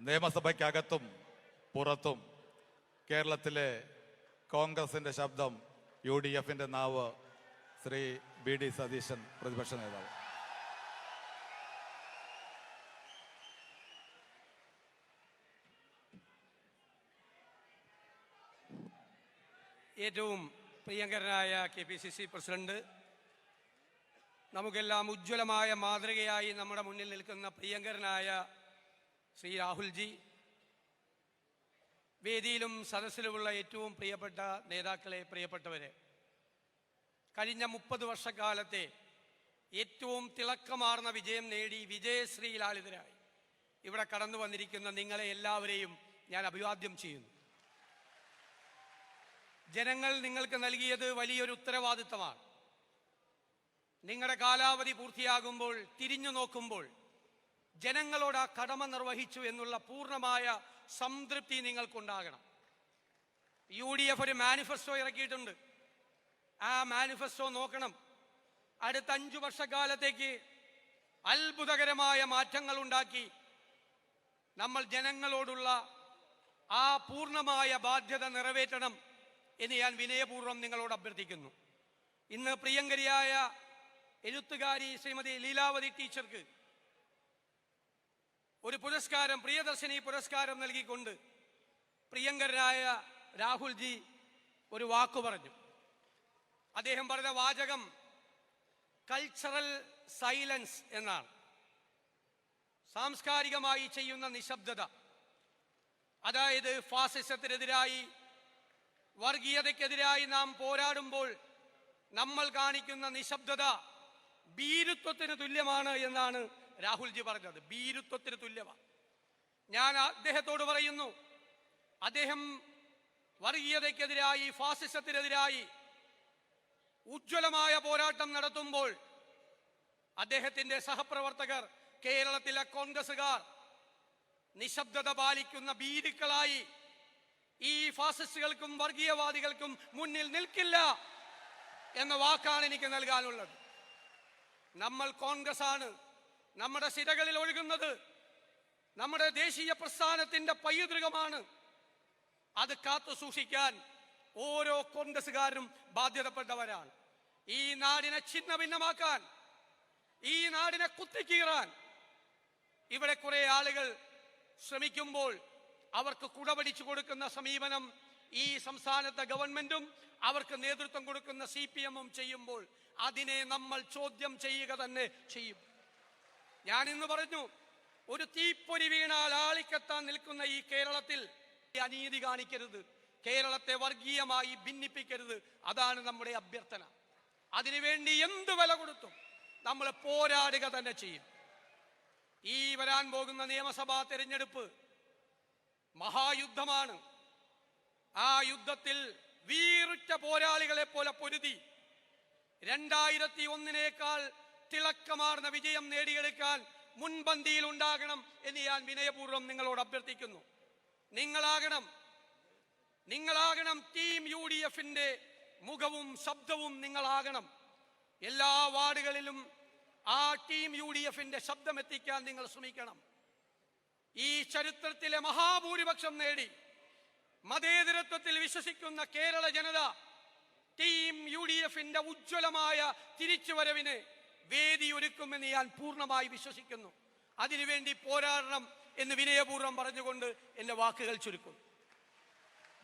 നിയമസഭയ്ക്കകത്തും പുറത്തും കേരളത്തിലെ കോൺഗ്രസിന്റെ ശബ്ദം യു ഡി എഫിന്റെ നാവ് ശ്രീ ബി ഡി സതീശൻ പ്രതിപക്ഷ നേതാവ്. ഏറ്റവും പ്രിയങ്കരനായ K P C C president നമുക്കെല്ലാം ഉജ്ജ്വലമായ മാതൃകയായി നമ്മുടെ മുന്നിൽ നിൽക്കുന്ന പ്രിയങ്കരനായ ശ്രീ രാഹുൽജി വേദിയിലും സദസ്സിലുമുള്ള ഏറ്റവും പ്രിയപ്പെട്ട നേതാക്കളെ പ്രിയപ്പെട്ടവരെ കഴിഞ്ഞ മുപ്പത് വർഷക്കാലത്തെ ഏറ്റവും തിളക്കമാർന്ന വിജയം നേടി വിജയശ്രീലാളിതരായി ഇവിടെ കടന്നു വന്നിരിക്കുന്ന നിങ്ങളെ എല്ലാവരെയും ഞാൻ അഭിവാദ്യം ചെയ്യുന്നു. ജനങ്ങൾ നിങ്ങൾക്ക് നൽകിയത് വലിയൊരു ഉത്തരവാദിത്തമാണ്. നിങ്ങളുടെ കാലാവധി പൂർത്തിയാകുമ്പോൾ തിരിഞ്ഞു നോക്കുമ്പോൾ ജനങ്ങളോട് ആ കടമ നിർവഹിച്ചു എന്നുള്ള പൂർണമായ സംതൃപ്തി നിങ്ങൾക്കുണ്ടാകണം. യു ഡി എഫ് ഒരു മാനിഫെസ്റ്റോ ഇറക്കിയിട്ടുണ്ട്. ആ മാനിഫെസ്റ്റോ നോക്കണം. അടുത്ത അഞ്ചു വർഷക്കാലത്തേക്ക് അത്ഭുതകരമായ മാറ്റങ്ങൾ ഉണ്ടാക്കി നമ്മൾ ജനങ്ങളോടുള്ള ആ പൂർണമായ ബാധ്യത നിറവേറ്റണം എന്ന് ഞാൻ വിനയപൂർവം നിങ്ങളോട് അഭ്യർത്ഥിക്കുന്നു. ഇന്ന് പ്രിയങ്കരിയായ എഴുത്തുകാരി ശ്രീമതി ലീലാവതി ടീച്ചർക്ക് ഒരു പുരസ്കാരം പ്രിയദർശിനി പുരസ്കാരം നൽകിക്കൊണ്ട് പ്രിയങ്കരനായ രാഹുൽജി ഒരു വാക്കു പറഞ്ഞു. അദ്ദേഹം പറഞ്ഞ വാചകം കൾച്ചറൽ സൈലൻസ് എന്നാണ്. സാംസ്കാരികമായി ചെയ്യുന്ന നിശബ്ദത അതായത് ഫാസിസത്തിനെതിരായി വർഗീയതയ്ക്കെതിരായി നാം പോരാടുമ്പോൾ നമ്മൾ കാണിക്കുന്ന നിശബ്ദത ഭീരുത്വത്തിന് തുല്യമാണ് എന്നാണ് രാഹുൽജി പറഞ്ഞത് ഭീരുത്വത്തിന് തുല്യമാണ് ഞാൻ അദ്ദേഹത്തോട് പറയുന്നു അദ്ദേഹം വർഗീയതയ്ക്കെതിരായി ഫാസിസത്തിനെതിരായി ഉജ്ജ്വലമായ പോരാട്ടം നടത്തുമ്പോൾ അദ്ദേഹത്തിന്റെ സഹപ്രവർത്തകർ കേരളത്തിലെ കോൺഗ്രസുകാർ നിശബ്ദത പാലിക്കുന്ന ഭീരുക്കളായി ഈ ഫാസിസ്റ്റുകൾക്കും വർഗീയവാദികൾക്കും മുന്നിൽ നിൽക്കില്ല എന്ന വാക്കാണ് എനിക്ക് നൽകാനുള്ളത്. നമ്മൾ കോൺഗ്രസ് ആണ് നമ്മുടെ സിരകളിൽ ഒഴുകുന്നത് നമ്മുടെ ദേശീയ പ്രസ്ഥാനത്തിന്റെ പൈതൃകമാണ്. അത് കാത്തു സൂക്ഷിക്കാൻ ഓരോ കോൺഗ്രസുകാരും ബാധ്യതപ്പെട്ടവരാണ്. ഈ നാടിനെ ഛിന്ന ഭിന്നമാക്കാൻ ഈ നാടിനെ കുത്തിക്കീറാൻ ഇവിടെ കുറെ ആളുകൾ ശ്രമിക്കുമ്പോൾ അവർക്ക് കുടപിടിച്ചു കൊടുക്കുന്ന സമീപനം ഈ സംസ്ഥാനത്തെ ഗവൺമെന്റും അവർക്ക് നേതൃത്വം കൊടുക്കുന്ന സി ചെയ്യുമ്പോൾ അതിനെ നമ്മൾ ചോദ്യം ചെയ്യുക തന്നെ ചെയ്യും. ഞാൻ ഇന്ന് പറഞ്ഞു ഒരു തീപ്പൊരി വീണാൽ ആളിക്കെത്താൻ നിൽക്കുന്ന ഈ കേരളത്തിൽ അനീതി കാണിക്കരുത്. കേരളത്തെ വർഗീയമായി ഭിന്നിപ്പിക്കരുത്. അതാണ് നമ്മുടെ അഭ്യർത്ഥന. അതിനുവേണ്ടി എന്ത് വില കൊടുത്തും നമ്മൾ പോരാടുക തന്നെ ചെയ്യും. ഈ വരാൻ പോകുന്ന നിയമസഭാ തെരഞ്ഞെടുപ്പ് മഹായുദ്ധമാണ്. ആ യുദ്ധത്തിൽ വീറുറ്റ പോരാളികളെ പോലെ പൊരുതി രണ്ടായിരത്തി ഒന്നിനേക്കാൾ തിളക്കമാർന്ന വിജയം നേടിയെടുക്കാൻ മുൻപന്തിയിൽ ഉണ്ടാകണം എന്ന് ഞാൻ വിനയപൂർവം നിങ്ങളോട് അഭ്യർത്ഥിക്കുന്നു. നിങ്ങളാകണം നിങ്ങളാകണം ടീം യു ഡി എഫിന്റെ മുഖവും ശബ്ദവും നിങ്ങളാകണം. എല്ലാ വാർഡുകളിലും ആ ടീം യു ഡി എഫിന്റെ ശബ്ദം എത്തിക്കാൻ നിങ്ങൾ ശ്രമിക്കണം. ഈ ചരിത്രത്തിലെ മഹാഭൂരിപക്ഷം നേടി മതേതരത്വത്തിൽ വിശ്വസിക്കുന്ന കേരള ജനത ടീം യു ഡി എഫിന്റെ ഉജ്ജ്വലമായ തിരിച്ചുവരവിന് വേദിയൊരുക്കുമെന്ന് ഞാൻ പൂർണമായി വിശ്വസിക്കുന്നു. അതിനുവേണ്ടി പോരാടണം എന്ന് വിനയപൂർവം പറഞ്ഞുകൊണ്ട് എന്റെ വാക്കുകൾ ചുരുക്കുന്നു